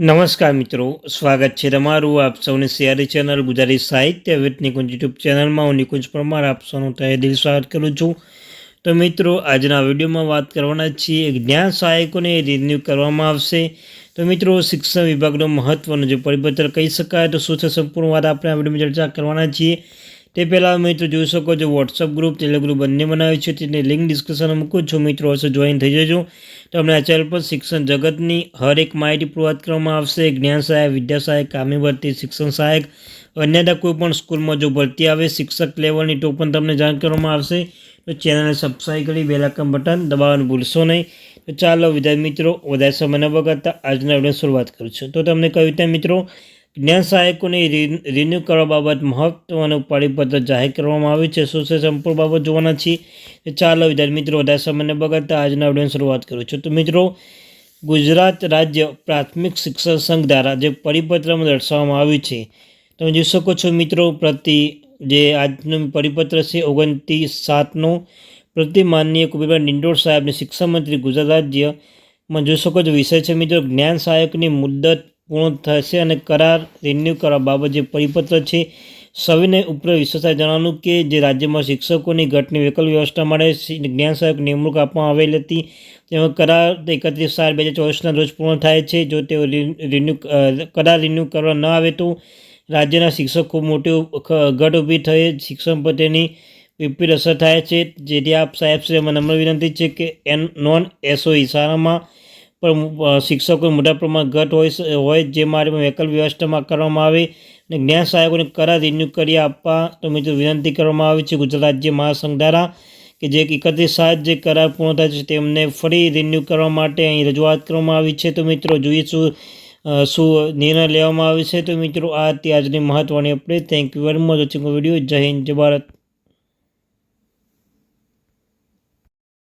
નમસ્કાર મિત્રો, સ્વાગત છે તમારું આપ સૌની સિયારી ચેનલ ગુજરાતી સાહિત્ય વિથ નિકુંજ યુટ્યુબ ચેનલમાં. હું નિકુંજ પરમાર, આપ સૌનું તહે દિલ સ્વાગત કરું છું. તો મિત્રો, આજના વિડીયોમાં વાત કરવાના છીએ જ્ઞાન સહાયકોને રિન્યૂ કરવામાં આવશે. તો મિત્રો, શિક્ષણ વિભાગનો મહત્વનો જે પરિપત્ર કહી શકાય તો શું છે? સંપૂર્ણ વાત આપણે આ વિડીયોમાં ચર્ચા કરવાના છીએ. તે પહેલાં મિત્રો જોઈ શકો છો વોટ્સઅપ ગ્રુપ ટેલિગ્રુપ ગ્રુપ બંને બનાવ્યું છે. તેની લિંક ડિસ્ક્રિપ્શનમાં મૂકું છું. મિત્રો, હશે જોઈન થઈ જજો. તમને આ ચેનલ પર શિક્ષણ જગતની હર એક માહિતી પૂરવાત કરવામાં આવશે. જ્ઞાન સહાયક, વિદ્યા સહાયક, કામી ભરતી, શિક્ષણ સહાયક અન્યતા કોઈ પણ સ્કૂલમાં જો ભરતી આવે, શિક્ષક લેવલની તો પણ તમને જાણ કરવામાં આવશે. તો ચેનલને સબસ્ક્રાઈબ કરી બેલાકમ બટન દબાવવાનું ભૂલશો નહીં. તો ચાલો વિદ્યાર્થી મિત્રો, વધારે સમય ન બગાડતા આજના વીડિયો શરૂઆત કરું છું. તો તમને કહ્યું ત્યાં મિત્રો જ્ઞાન સહાયકોને રિન્યૂ કરવા બાબત મહત્વનું પરિપત્ર જાહેર કરવામાં આવ્યું છે. શું છે સંપૂર્ણ બાબત જોવાના છીએ? ચાલો વિદ્યાર્થી મિત્રો, વધારે સમયને બગાડતા આજના વીડિયો શરૂઆત કરું છું. તો મિત્રો, ગુજરાત રાજ્ય પ્રાથમિક શિક્ષણ સંઘ દ્વારા જે પરિપત્રમાં દર્શાવવામાં આવ્યું છે, તમે જોઈ શકો છો મિત્રો, પ્રતિ જે આજનું પરિપત્ર છે, ઓગણત્રીસ સાતનો પ્રતિ માનનીય કુબેરભાઈ નિંડોર સાહેબને શિક્ષણ મંત્રી ગુજરાત રાજ્યમાં જોઈ શકો છો વિષય છે મિત્રો, જ્ઞાન સહાયકની મુદ્દત પૂર્ણ થશે અને કરાર રિન્યૂ કરવા બાબત પરિપત્ર છે, સવિનય ઉપર વિશેષતા જણાવ્યું કે જે રાજ્યમાં શિક્ષકોની ઘટની વિકલ્પ વ્યવસ્થા માટે જ્ઞાન સહાયક નિમણૂક આપવામાં આવેલી હતી. તેમાં કરાર એકત્રીસ સાત બે હજાર ચોવીસના રોજ પૂર્ણ થાય છે. જો તેઓ રિન્યૂ કરાર રિન્યૂ કરવા ન આવે તો રાજ્યના શિક્ષક ખૂબ મોટી ઘટ ઊભી થઈ શિક્ષણ પર તેની વિપરીત અસર થાય છે. જેથી આપ સાહેબ શ્રી નમ્ર વિનંતી છે કે એન નોન એસઓઈ શાળામાં પણ શિક્ષકો મોટા પ્રમાણમાં ઘટ હોય હોય જે માટે વૈકલ્પ વ્યવસ્થામાં કરવામાં આવે અને જ્ઞાન સહાયકોને કરાર રિન્યૂ કરી આપવા, તો મિત્રો વિનંતી કરવામાં આવી છે ગુજરાત રાજ્ય મહાસંઘ દ્વારા કે જે એકત્રીસ સાત જે કરાર પૂર્ણ થાય છે તેમને ફરી રિન્યૂ કરવા માટે અહીં રજૂઆત કરવામાં આવી છે. તો મિત્રો જોઈશું શું નિર્ણય લેવામાં આવે છે? તો મિત્રો આ હતી આજની મહત્ત્વની update thank you very much watching video જય હિન્દ, જય ભારત.